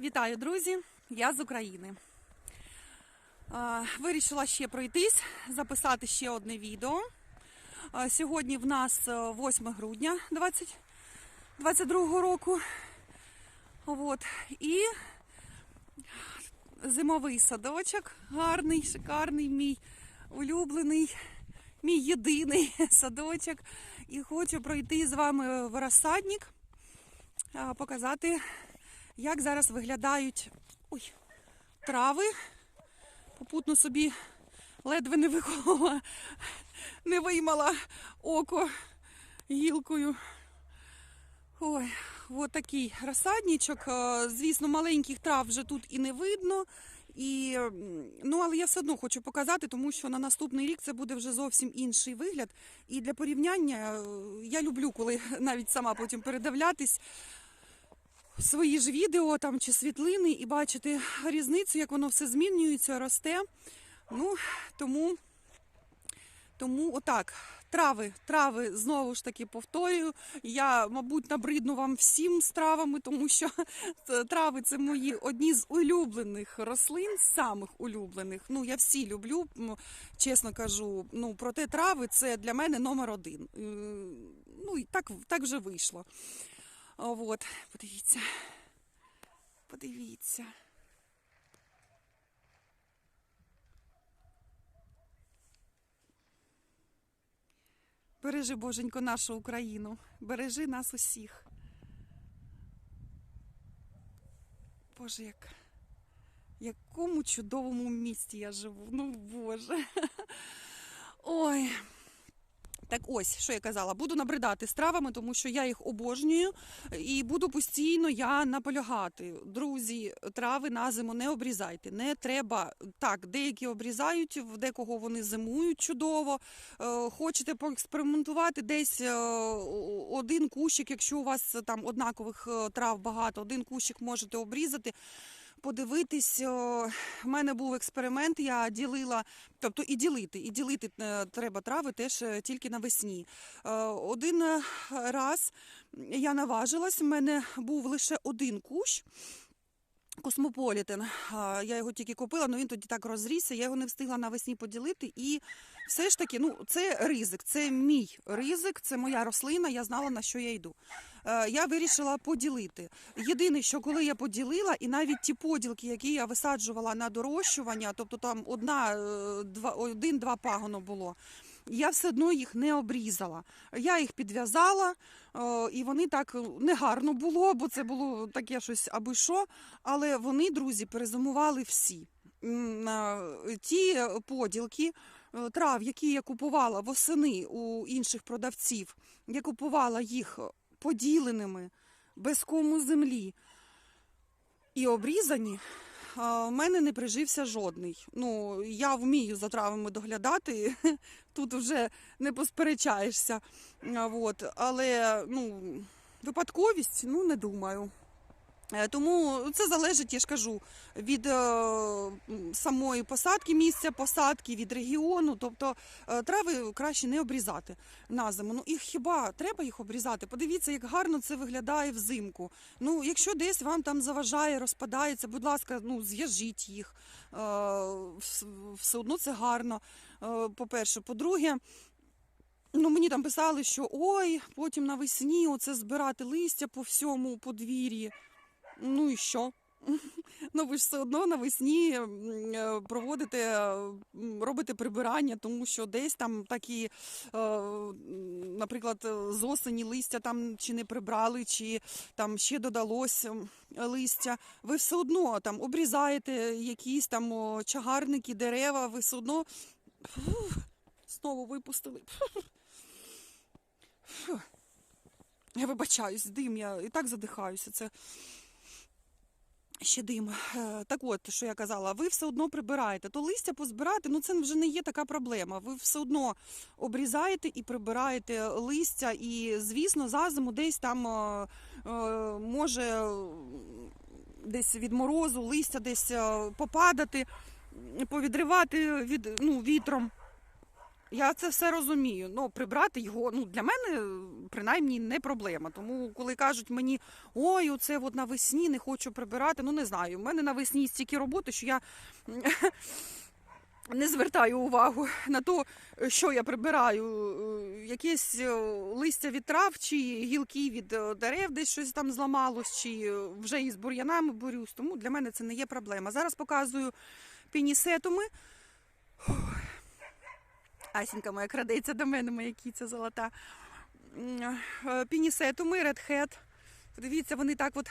Вітаю, друзі! Я з України. Е, Вирішила ще пройтись, записати ще одне відео. Е, Сьогодні в нас е, 8 грудня 2022 року. От. І зимовий садочок гарний, шикарний, мій улюблений, мій єдиний садочок. І хочу пройти з вами в розсадник, е, показати як зараз виглядають ой, трави. Попутно собі ледве не виколола, не виймала око гілкою. Ой, от такий розсадничок. Е, Звісно, маленьких трав вже тут і не видно. І, ну, але я все одно хочу показати, тому що на наступний рік це буде вже зовсім інший вигляд. І для порівняння е, я люблю, коли навіть сама потім передивлятись свої ж відео там чи світлини і бачити різницю, як воно все змінюється, росте. Ну, тому, тому отак. Трави, трави, знову ж таки повторюю. Я, мабуть, набридну вам всім з травами, тому що трави це мої одні з улюблених рослин, самих улюблених. Ну, я всі люблю, чесно кажу. Ну, проте трави це для мене номер один. Е, Ну, і так, так вже вийшло. От, подивіться. Подивіться. Бережи, Боженько, нашу Україну. Бережи нас усіх. Боже, як. Якому чудовому місті я живу. Ну, Боже. Ой. Так ось, що я казала, буду набридати з травами, тому що я їх обожнюю і буду постійно я наполягати. Друзі, трави на зиму не обрізайте. Не треба так, деякі обрізають, в декого вони зимують чудово. Е, Хочете поекспериментувати десь е, один кущик, якщо у вас там однакових е, трав багато, один кущик можете обрізати подивитись. У мене був експеримент, я ділила, тобто і ділити, і ділити е, треба трави теж е, тільки навесні. Е, Один раз я наважилась, в мене був лише один кущ. Космополітен. Я його тільки купила, але він тоді так розрісся, я його не встигла навесні поділити. І все ж таки, ну, це ризик, це мій ризик, це моя рослина, я знала, на що я йду. Е, Я вирішила поділити. Єдине, що коли я поділила, і навіть ті поділки, які я висаджувала на дорощування, тобто там одна, е, два, один-два пагоно було. Я все одно їх не обрізала. Я їх підв'язала, і вони так негарно було, бо це було таке щось аби що. Але вони, друзі, перезимували всі. Ті поділки трав, які я купувала восени у інших продавців, я купувала їх поділеними, без кому землі і обрізані. В мене не прижився жодний. Ну, я вмію за травами доглядати, тут вже не посперечаєшся. От. Але ну, випадковість, ну не думаю. Е, Тому це залежить, я ж кажу, від е, самої посадки, місця посадки, від регіону. Тобто е, трави краще не обрізати на зиму. Ну і хіба треба їх обрізати? Подивіться, як гарно це виглядає взимку. Ну, якщо десь вам там заважає, розпадається, будь ласка, ну зв'яжіть їх. Все одно це гарно. По-перше, по-друге. Ну, мені там писали, що ой, потім навесні оце збирати листя по всьому подвір'ї. Ну і що? Ну ви ж все одно навесні е, проводите, е, робите прибирання, тому що десь там такі, е, наприклад, з осені листя там чи не прибрали, чи там ще додалось листя. Ви все одно там обрізаєте якісь там чагарники, дерева, ви все одно Фух, знову випустили. Фух. Я вибачаюсь, дим, я і так задихаюся. Це ще дим. Е, Так от, що я казала, ви все одно прибираєте. То листя позбирати, ну це вже не є така проблема. Ви все одно обрізаєте і прибираєте листя, і, звісно, за зиму десь там е, е, може десь від морозу листя десь попадати, повідривати від, ну, вітром. Я це все розумію. Ну, прибрати його, ну для мене принаймні не проблема. Тому, коли кажуть мені, ой, оце от навесні не хочу прибирати, ну не знаю. У мене навесні стільки роботи, що я не звертаю увагу на те, що я прибираю. Якесь е, листя від трав, чи гілки від е, дерев, десь щось там зламалось, чи вже із бур'янами борюсь. Тому для мене це не є проблема. Зараз показую пінісетуми. Асінька моя крадеться до мене, моя кіця золота. Е, Пінісетуми, редхед. Подивіться, вони так от.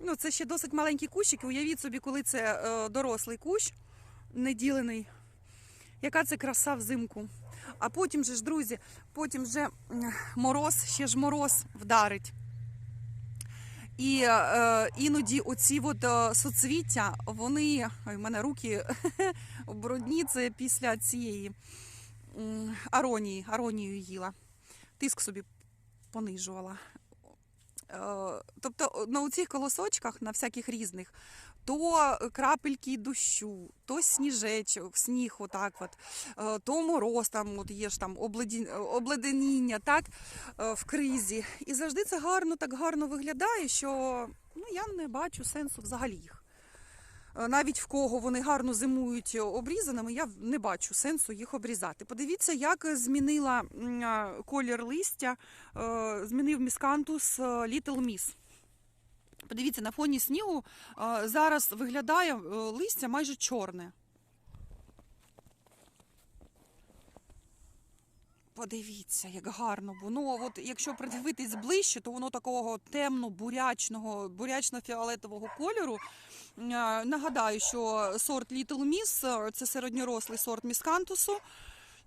Ну, це ще досить маленькі кущики. Уявіть собі, коли це е, дорослий кущ, неділений. Яка це краса взимку. А потім же ж, друзі, потім вже мороз, ще ж мороз вдарить. І е, іноді оці от, е, соцвіття, вони. Ой, в мене руки брудні, це після цієї аронії, аронію їла. Тиск собі понижувала. Е, Тобто на цих колосочках, на всяких різних, то крапельки дощу, то сніжечок, сніг, отак от, е, то мороз, там от є ж там обледеніння, так, е, в кризі. І завжди це гарно, так гарно виглядає, що ну, я не бачу сенсу взагалі їх. Е, Навіть в кого вони гарно зимують обрізаними, я не бачу сенсу їх обрізати. Подивіться, як змінила колір листя, е, змінив міскантус е, Little Miss. Подивіться, на фоні снігу е, зараз виглядає е, листя майже чорне. Подивіться, як гарно. Бо ну от якщо придивитись ближче, то воно такого темно-бурячного, бурячно-фіолетового кольору. Е, Нагадаю, що сорт Little Miss – це середньорослий сорт міскантусу.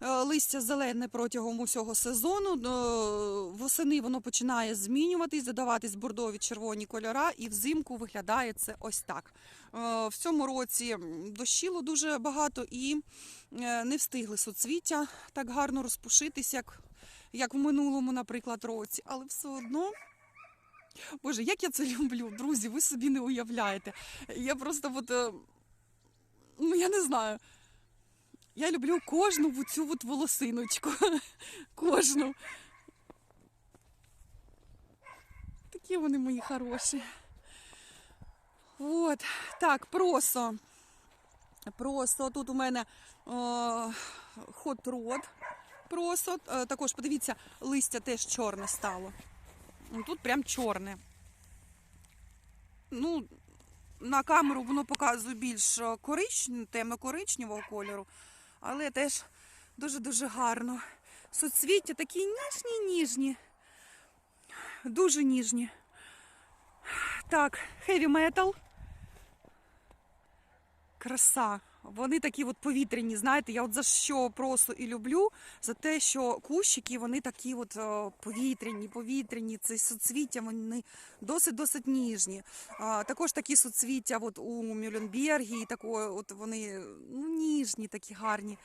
Е, Листя зелене протягом усього сезону. Е, Восени воно починає змінюватись, додаватись бордові червоні кольора, і взимку виглядає це ось так. Е, В цьому році дощило дуже багато і е, не встигли соцвіття так гарно розпушитись, як, як в минулому, наприклад, році. Але все одно. Боже, як я це люблю, друзі, ви собі не уявляєте. Я просто от, е, ну я не знаю. Я люблю кожну цю от волосиночку. Кожну. Такі вони мої хороші. От. Так, просо. Просо. Тут у мене хот-род. Просо. Е, Також подивіться, листя теж чорне стало. Ну, Тут прям чорне. Ну, на камеру воно показує більш е, корич... темно-коричневого кольору, але теж дуже-дуже гарно. Соцвіття такі ніжні-ніжні. Дуже ніжні. Так, heavy metal. Краса. Вони такі от повітряні, знаєте, я от за що просто і люблю, за те, що кущики, вони такі от е, повітряні, повітряні, це соцвіття, вони досить-досить ніжні. А, також такі соцвіття от у Мюлленбергі, такої, от вони ну, ніжні, такі гарні.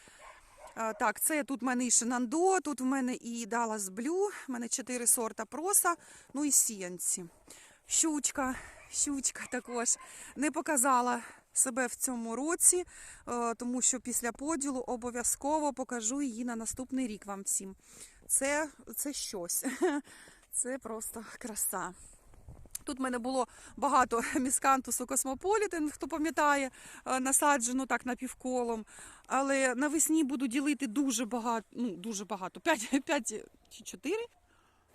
А, так, це тут в мене і Шинандо, тут в мене і Dallas Blue, в мене чотири сорта проса, ну і сіянці. Щучка, щучка також не показала себе в цьому році, е, тому що після поділу обов'язково покажу її на наступний рік вам всім. Це, це щось. Це просто краса. Тут в мене було багато міскантусу космополітен, хто пам'ятає, е, насаджено так напівколом. Але навесні буду ділити дуже багато, ну дуже багато, 5, 5 чи 4.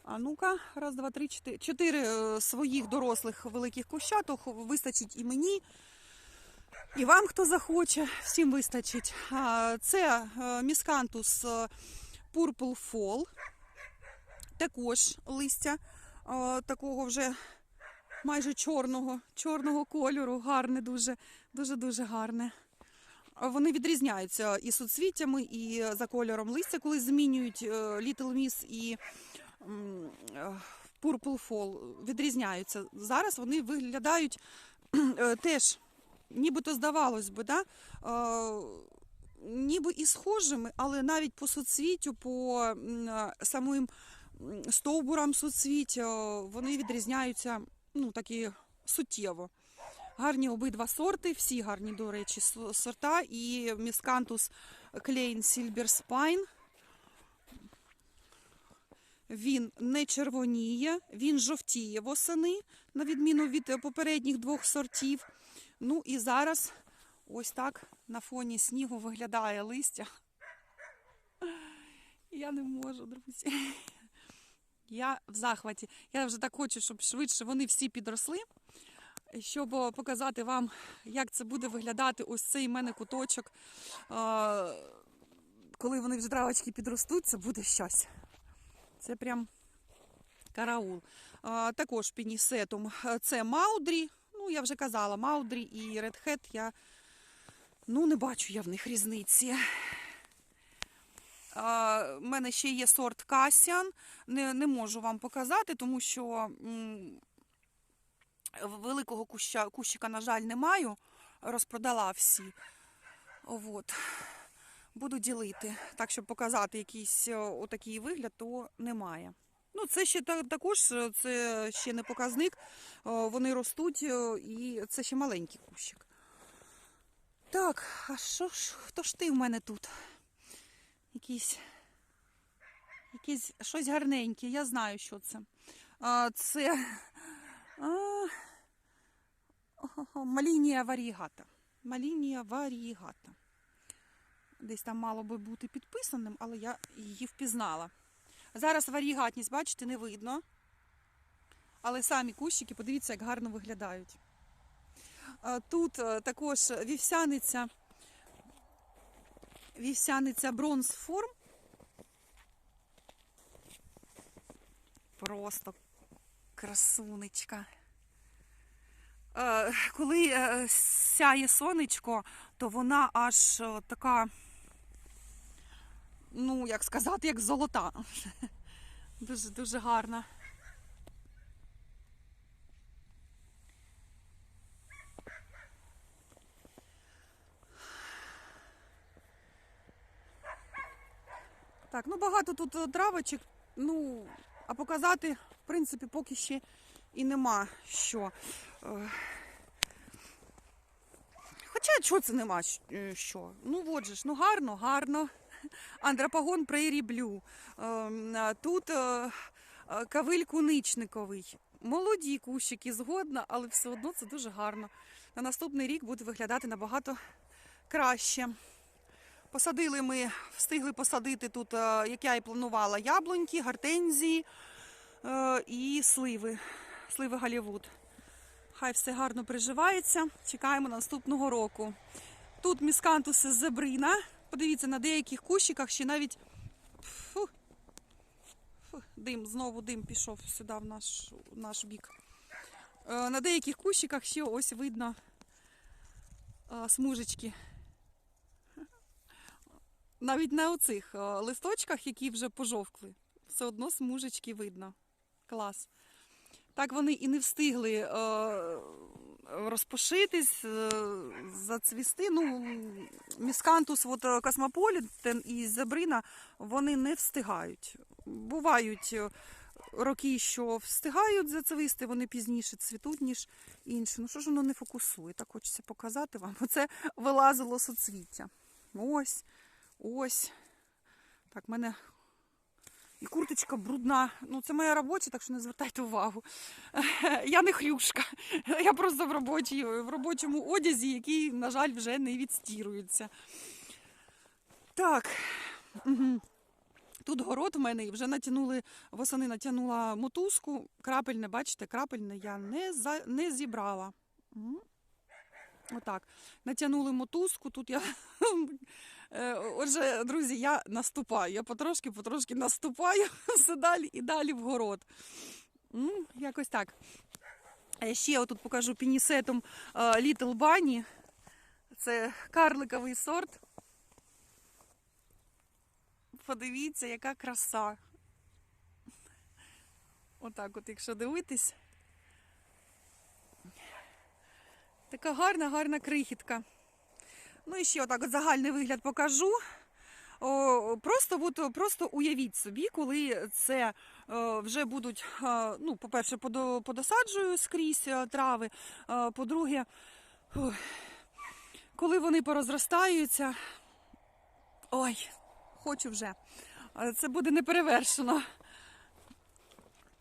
А ну-ка, раз, два, три, чотири. Чотири е, своїх дорослих великих кущаток вистачить і мені, і вам, хто захоче, всім вистачить. Це е, міскантус е, Purple Fall. Також листя е, такого вже майже чорного, чорного кольору. Гарне, дуже, дуже, дуже гарне. Вони відрізняються і соцвіттями, і за кольором листя, коли змінюють Little Miss і Purple Fall, відрізняються. Зараз вони виглядають теж, нібито здавалось би, да? ніби і схожими, але навіть по соцвіттю, по самим стовбурам соцвіття вони відрізняються ну, такі суттєво. Гарні обидва сорти, всі гарні, до речі, сорта. І міскантус Клейн Сільбер Спайн. Він не червоніє, він жовтіє восени, на відміну від попередніх двох сортів. Ну і зараз ось так на фоні снігу виглядає листя. Я не можу, друзі. Я в захваті. Я вже так хочу, щоб швидше вони всі підросли, щоб показати вам, як це буде виглядати ось цей мене куточок. Коли вони вже травочки підростуть, це буде щось. Це прям караул. Також пінісетум. Це Маудрі. Ну, я вже казала, Маудрі і Редхед я ну, не бачу я в них різниці. У мене ще є сорт Касіан. Не, не можу вам показати, тому що м, великого куща, кущика, на жаль, не маю. Розпродала всі. От. Буду ділити. Так, щоб показати якийсь отакий вигляд, то немає. Ну, це ще також е, це ще не показник. Е, Вони ростуть е, і це ще маленький кущик. Так, а що ж, хто ж ти в мене тут? Якийсь, якийсь щось гарненьке, я знаю, що це. А, це а, Малінія варігата. Малінія варігата. Десь там мало би бути підписаним, але я її впізнала. Зараз варігатність, бачите, не видно. Але самі кущики, подивіться, як гарно виглядають. Тут е, також вівсяниця, вівсяниця бронз форм. Просто красунечка. Е, Коли е, сяє сонечко, то вона аж е, така, ну, як сказати, як золота. Дуже дуже гарна. Так, ну багато тут е, травочок, ну, а показати, в принципі, поки ще і нема що. Е, Хоча що це нема е, що? Ну от же ж, ну гарно, гарно. Андрапагон Прейрі Блю. Ем, Тут е, е, кавиль куничниковий. Молоді кущики згодна, але все одно це дуже гарно. На наступний рік буде виглядати набагато краще. Посадили ми, встигли посадити тут, е, як я і планувала, яблуньки, гортензії і сливи. Сливи Голлівуд. Хай все гарно приживається. Чекаємо наступного року. Тут міскантуси зебрина. Подивіться, на деяких кущиках ще навіть фу, фу, дим, знову дим пішов сюди в наш, в наш бік. Е, На деяких кущиках ще ось видно е, смужечки. Навіть на оцих е, листочках, які вже пожовкли, все одно смужечки видно. Клас. Так вони і не встигли розпошитись, е, зацвісти. Ну, міскантус, от, е, космополітен і зебрина, вони не встигають. Бувають е, роки, що встигають зацвісти, вони пізніше цвітуть, ніж інші. Ну що ж воно не фокусує? Так хочеться показати вам. Оце вилазило соцвіття. Ось, ось. Так, в мене і курточка брудна. Ну, це моя робоча, так що не звертайте увагу. Я не хлюшка. Я просто в, робочій, в робочому одязі, який, на жаль, вже не відстірується. Так. Тут город в мене і вже натягнули, восени натягнула мотузку. Крапельне, бачите, крапельне я не, за, не зібрала. Отак. Натягнули мотузку. Тут я. Е, Отже, друзі, я наступаю. Я потрошки, потрошки наступаю все далі і далі в город. М, Якось так. Е, Ще отут покажу пінісетом е, Little Bunny. Це карликовий сорт. Подивіться, яка краса. Отак, от, якщо дивитись. Така гарна, гарна крихітка. Ну і ще отак от загальний вигляд покажу. О, просто, от, просто уявіть собі, коли це е, вже будуть, е, ну, по-перше, подосаджую скрізь е, трави, по-друге, коли вони порозростаються, ой, хочу вже. Це буде неперевершено.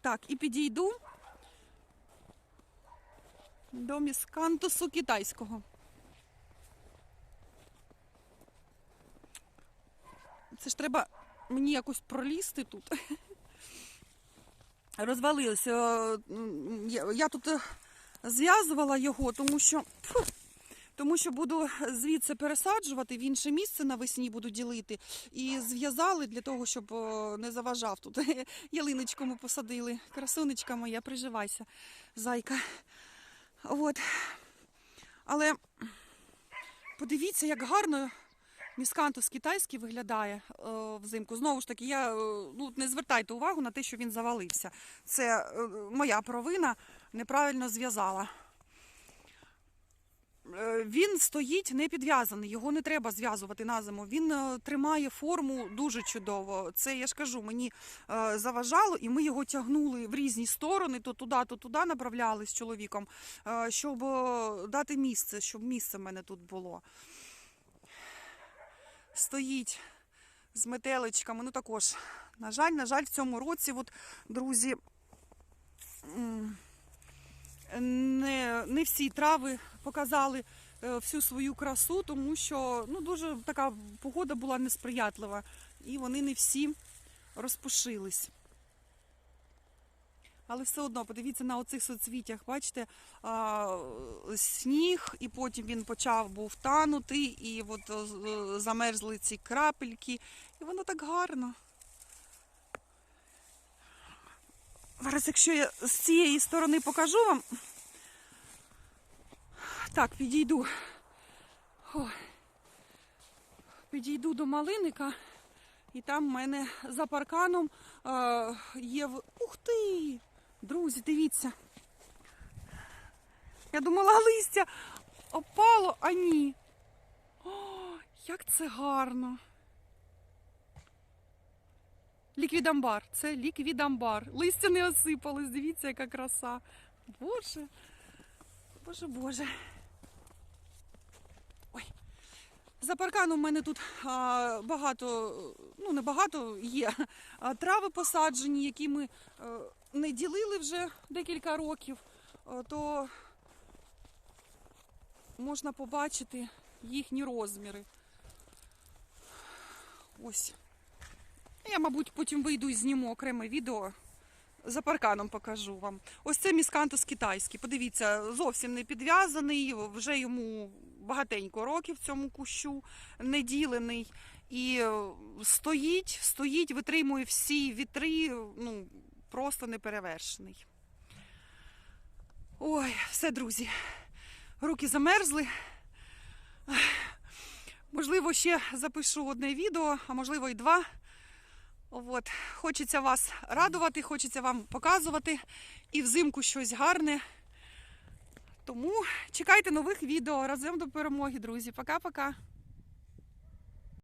Так, і підійду до міскантусу китайського. Це ж треба мені якось пролізти тут. Розвалився. Е, Я, тут е, зв'язувала його, тому що, тому що буду звідси пересаджувати, в інше місце навесні буду ділити. І зв'язали для того, щоб е, не заважав тут. Ялиночку ми посадили. Красунечка моя, приживайся, зайка. От. Але подивіться, як гарно міскантус китайський виглядає е, взимку. Знову ж таки, я е, ну, не звертайте увагу на те, що він завалився. Це е, моя провина, неправильно зв'язала. Е, Він стоїть не підв'язаний, його не треба зв'язувати на зиму. Він е, тримає форму дуже чудово. Це я ж кажу, мені е, заважало, і ми його тягнули в різні сторони, то туди, то туди направляли з чоловіком, е, щоб е, дати місце, щоб місце в мене тут було. Стоїть з метеличками. Ну також, на жаль, на жаль, в цьому році, от, друзі, не, не всі трави показали е, всю свою красу, тому що ну, дуже така погода була несприятлива, і вони не всі розпушились. Але все одно, подивіться на оцих соцвітях, бачите, сніг, і потім він почав був танути, і от е, замерзли ці крапельки, і воно так гарно. Зараз, якщо я з цієї сторони покажу вам. Так, підійду. Ой. Підійду до малиника, і там в мене за парканом е, є. Ух ти! Друзі, дивіться. Я думала, листя опало, а ні. О, як це гарно. Ліквідамбар. Це ліквідамбар. Листя не осипалось. Дивіться, яка краса. Боже. Боже, боже. Ой. За парканом в мене тут а, багато, ну не багато є а, трави посаджені, які ми е, не ділили вже декілька років, е, то можна побачити їхні розміри. Ось. Я, мабуть, потім вийду і зніму окреме відео. За парканом покажу вам. Ось це міскантус китайський. Подивіться, зовсім не підв'язаний, вже йому багатенько років цьому кущу, не ділений. І е, стоїть, стоїть, витримує всі вітри, ну, просто неперевершений. Ой, все, друзі. Руки замерзли. Можливо, ще запишу одне відео, а можливо і два. От. Хочеться вас радувати, хочеться вам показувати і взимку щось гарне. Тому чекайте нових відео. Разом до перемоги, друзі. Пока-пока.